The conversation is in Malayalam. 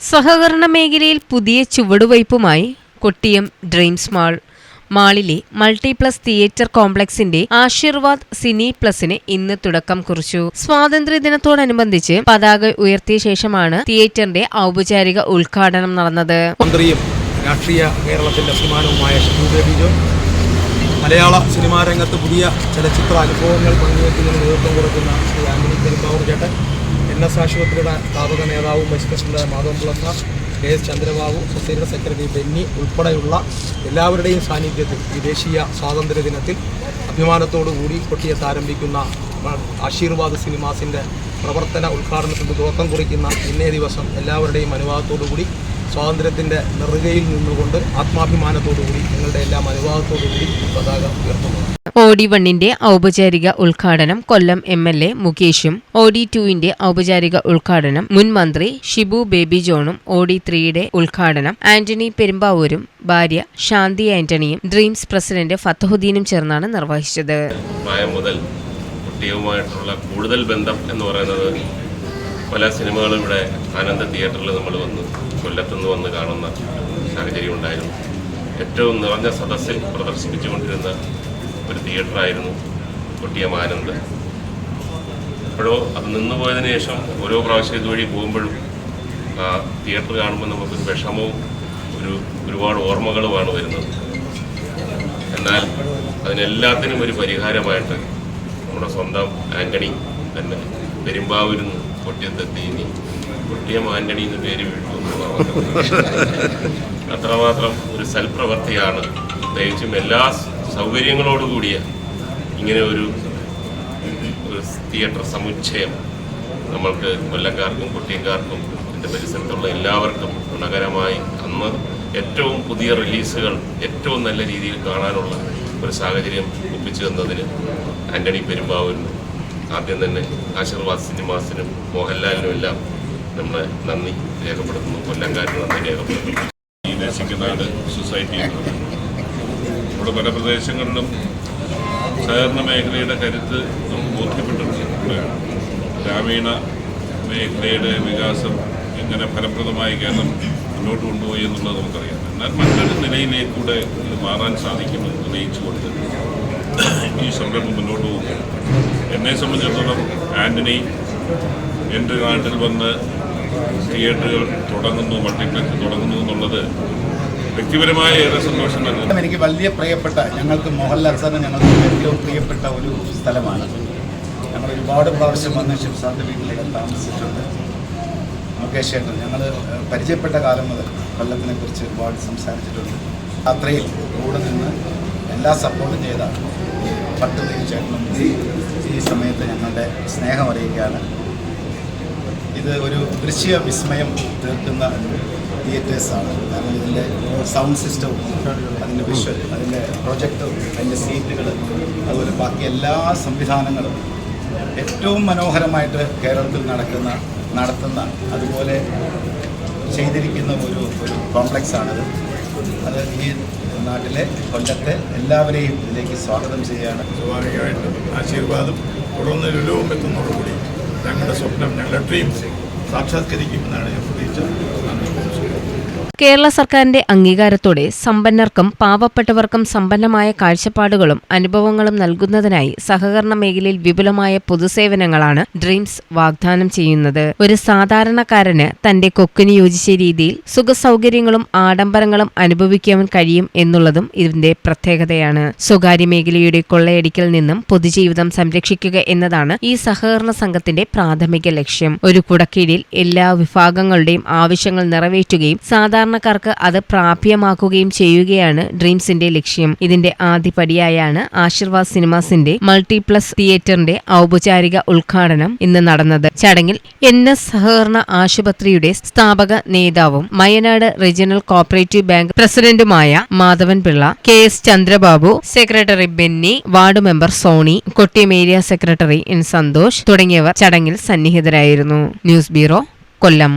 സഹകരണ മേഖലയിൽ പുതിയ ചുവടുവയ്പുമായി കൊട്ടിയം ഡ്രീംസ് മാൾ. മാളിലെ മൾട്ടിപ്ലസ് തിയേറ്റർ കോംപ്ലക്സിന്റെ ആശീർവാദ് സിനി പ്ലസിന് ഇന്ന് തുടക്കം കുറിച്ചു. സ്വാതന്ത്ര്യദിനത്തോടനുബന്ധിച്ച് പതാക ഉയർത്തിയ ശേഷമാണ് തിയേറ്ററിന്റെ ഔപചാരിക ഉദ്ഘാടനം നടന്നത്. രാഷ്ട്രീയ കേരളത്തിന്റെ അഭിമാനവുമായ മലയാള സിനിമാ രംഗത്ത് പുതിയ ചലച്ചിത്ര അനുഭവങ്ങൾ പങ്കുവയ്ക്കുന്നതിന് നേതൃത്വം കൊടുക്കുന്ന ശ്രീ ആന്റണി ചേട്ടൻ എൻ ആശുപത്രിയുടെ സ്ഥാപക നേതാവും vice president Madhavan Pillai sir K S Chandrababu society secretary Benny ഉൾപ്പെടെയുള്ള എല്ലാവരുടെയും സാന്നിധ്യത്തിൽ ഈ ദേശീയ സ്വാതന്ത്ര്യ ദിനത്തിൽ അഭിമാനത്തോടു കൂടി കൊട്ടിയത്ത് ആരംഭിക്കുന്ന ആശീർവാദ് സിനിമാസിന്റെ പ്രവർത്തന ഉദ്ഘാടനത്തിന് തുടക്കം കുറിക്കുന്ന ഇന്നേ ദിവസം എല്ലാവരുടെയും അനുവാദത്തോടു കൂടി സ്വാതന്ത്ര്യത്തിന്റെ നെറുകയിൽ നിന്നുകൊണ്ട് ആത്മാഭിമാനത്തോടുകൂടി നിങ്ങളുടെ എല്ലാം അനുവാദത്തോടുകൂടി ഈ പതാക ഉയർത്തുന്നു. ഓഡി വണ്ണിന്റെ ഔപചാരിക ഉദ്ഘാടനം കൊല്ലം എം എൽ എ മുകേഷും ഓഡി ടുവിന്റെ ഔപചാരിക ഉദ്ഘാടനം മുൻ മന്ത്രി ഷിബു ബേബി ജോണും ഓഡി ത്രീയുടെ ഉദ്ഘാടനം ആന്റണി പെരുമ്പാവൂരും ഭാര്യ ശാന്തി ആന്റണിയും ഡ്രീംസ് പ്രസിഡന്റ് ഫത്തഹുദ്ദീനും ചേർന്നാണ് നിർവഹിച്ചത്. പ്രായം മുതൽ കുട്ടിയുമായിട്ടുള്ള കൂടുതൽ ബന്ധം എന്ന് പറയുന്നത് പല സിനിമകളും ഇവിടെ ആനന്ദ തിയേറ്ററിൽ നമ്മൾ വന്ന്. കൊല്ലത്തുനിന്ന് വന്ന് കാണുന്ന സാഹചര്യം ഉണ്ടായിരുന്നു. ഏറ്റവും നിറഞ്ഞ സദസ്സിൽ പ്രദർശിപ്പിച്ചുകൊണ്ടിരുന്ന ഒരു തിയേറ്ററായിരുന്നു കൊട്ടിയം ആനന്ദ്. എപ്പോഴോ അത് നിന്നുപോയതിനു ശേഷം ഓരോ പ്രാവശ്യം ഇതുവഴി പോകുമ്പോഴും ആ തിയേറ്റർ കാണുമ്പോൾ നമുക്കൊരു വിഷമവും ഒരു ഒരുപാട് ഓർമ്മകളുമാണ് വരുന്നത്. എന്നാൽ അതിനെല്ലാത്തിനും ഒരു പരിഹാരമായിട്ട് നമ്മുടെ സ്വന്തം ആന്റണി തന്നെ പെരുമ്പാവൂരിൽ നിന്ന് കൊട്ടിയത്തെത്തി ഇനി കൊട്ടിയം ആന്റണി എന്ന് പേര് വിട്ടു അത്രമാത്രം ഒരു സൽപ്രവർത്തിയാണ്. പ്രത്യേകിച്ചും എല്ലാ സൗകര്യങ്ങളോടുകൂടിയ ഇങ്ങനെ ഒരു ഒരു തിയേറ്റർ സമുച്ചയം നമ്മൾക്ക് കൊല്ലക്കാർക്കും കുട്ടിയക്കാർക്കും എന്റെ പരിസരത്തുള്ള എല്ലാവർക്കും ഗുണകരമായി അന്ന് ഏറ്റവും പുതിയ റിലീസുകൾ ഏറ്റവും നല്ല രീതിയിൽ കാണാനുള്ള ഒരു സാഹചര്യം ഒപ്പിച്ചു തന്നതിന് ആന്റണി പെരുമ്പാവൂരിനും ആദ്യം തന്നെ ആശീർവാദ് സിനിമാസിനും മോഹൻലാലിനും എല്ലാം നമ്മളെ നന്ദി രേഖപ്പെടുത്തുന്നു. കൊല്ലംകാരന് നന്ദി രേഖപ്പെടുത്തുന്നു. ഈ ദേശിക്കനാട് സൊസൈറ്റി നമ്മുടെ പല പ്രദേശങ്ങളിലും സഹകരണ മേഖലയുടെ കരുത്ത് നമുക്ക് ബോധ്യപ്പെട്ടിട്ടുണ്ട് ഗ്രാമീണ മേഖലയുടെ വികാസം എങ്ങനെ ഫലപ്രദമായി കേരളം മുന്നോട്ട് കൊണ്ടുപോയി എന്നുള്ളത് നമുക്കറിയാം. എന്നാൽ മറ്റൊരു നിലയിലേക്കൂടെ ഇത് മാറാൻ സാധിക്കുമെന്ന് തെളിയിച്ചുകൊണ്ട് ഈ സംരംഭം മുന്നോട്ട് പോകും എന്നെ സംബന്ധിച്ചിടത്തോളം ആന്റണി എന്റെ നാട്ടിൽ വന്ന് തിയേറ്ററുകൾ തുടങ്ങുന്നു മൾട്ടിപ്ലക്സ് തുടങ്ങുന്നു എന്നുള്ളത് വ്യക്തിപരമായ ഏറെ സന്തോഷം നൽകുന്നു എനിക്ക് വലിയ പ്രിയപ്പെട്ട ഞങ്ങൾക്ക് മോഹൻലാൽ സാറിന് ഞങ്ങൾക്ക് ഏറ്റവും പ്രിയപ്പെട്ട ഒരു സ്ഥലമാണ്. ഞങ്ങൾ ഒരുപാട് പ്രാവശ്യം വന്ന് ഷിംസാറിന്റെ വീട്ടിലേക്ക് താമസിച്ചിട്ടുണ്ട്. മുകേഷ് ചേട്ടൻ ഞങ്ങൾ പരിചയപ്പെട്ട കാലം മുതൽ കൊല്ലത്തിനെ കുറിച്ച് ഒരുപാട് സംസാരിച്ചിട്ടുണ്ട്. യാത്രയിൽ കൂടെ നിന്ന് എല്ലാ സപ്പോർട്ടും ചെയ്ത പട്ടുതീ ചേട്ടനും ഈ സമയത്ത് ഞങ്ങളുടെ സ്നേഹം അറിയിക്കുകയാണ്. ഇത് ഒരു ദൃശ്യ വിസ്മയം തീർക്കുന്ന തിയേറ്റേഴ്സാണ് കാരണം ഇതിന്റെ സൗണ്ട് സിസ്റ്റവും അതിന്റെ വിഷ്വൽ അതിന്റെ പ്രൊജക്ടർ അതിന്റെ സീറ്റുകൾ അതുപോലെ ബാക്കി എല്ലാ സംവിധാനങ്ങളും ഏറ്റവും മനോഹരമായിട്ട് കേരളത്തിൽ നടക്കുന്ന നടത്തുന്ന അതുപോലെ ചെയ്തിരിക്കുന്ന ഒരു ഒരു കോംപ്ലക്സാണത് അത് ഈ നാട്ടിലെ കൊല്ലത്തെ എല്ലാവരെയും ഇതിലേക്ക് സ്വാഗതം ചെയ്യുകയാണ്. സ്വാഭാവികമായിട്ടും ആശീർവാദം തുടർന്ന് ലുലുവും എത്തുന്നതോടുകൂടി ഞങ്ങളുടെ സ്വപ്നം ഞങ്ങളുടെ ഡ്രീംസ് സാക്ഷാത്കരിക്കുമെന്നാണ് ഞാൻ നമസ്കാരം കേരള സർക്കാരിന്റെ അംഗീകാരത്തോടെ സമ്പന്നർക്കും പാവപ്പെട്ടവർക്കും സമ്പന്നമായ കാഴ്ചപ്പാടുകളും അനുഭവങ്ങളും നൽകുന്നതിനായി സഹകരണ മേഖലയിൽ വിപുലമായ പൊതുസേവനങ്ങളാണ് ഡ്രീംസ് വാഗ്ദാനം ചെയ്യുന്നത്. ഒരു സാധാരണക്കാരന് തന്റെ കൊക്കിന് യോജിച്ച രീതിയിൽ സുഖസൗകര്യങ്ങളും ആഡംബരങ്ങളും അനുഭവിക്കാൻ കഴിയും എന്നുള്ളതും ഇതിന്റെ പ്രത്യേകതയാണ്. സ്വകാര്യ മേഖലയുടെ കൊള്ളയടിക്കൽ നിന്നും പൊതുജീവിതം സംരക്ഷിക്കുക എന്നതാണ് ഈ സഹകരണ സംഘത്തിന്റെ പ്രാഥമിക ലക്ഷ്യം. ഒരു കുടക്കീഴിൽ എല്ലാ വിഭാഗങ്ങളുടെയും ആവശ്യങ്ങൾ നിറവേറ്റുകയും സാധാരണക്കാർക്ക് അത് പ്രാപ്യമാക്കുകയും ചെയ്യുകയാണ് ഡ്രീംസിന്റെ ലക്ഷ്യം. ഇതിന്റെ ആദ്യപടിയായാണ് ആശീർവാദ് സിനിമാസിന്റെ മൾട്ടിപ്ലസ് തിയേറ്ററിന്റെ ഔപചാരിക ഉദ്ഘാടനം ഇന്ന് നടന്നത്. ചടങ്ങിൽ എൻ എസ് സഹകരണ ആശുപത്രിയുടെ സ്ഥാപക നേതാവും മയനാട് റീജിയണൽ കോപ്പറേറ്റീവ് ബാങ്ക് പ്രസിഡന്റുമായ Madhavan Pillai K S Chandrababu secretary Benny ward member Soni Kottiyam area secretary N Santhosh തുടങ്ങിയവർ ചടങ്ങിൽ സന്നിഹിതരായിരുന്നു. News bureau Kollam.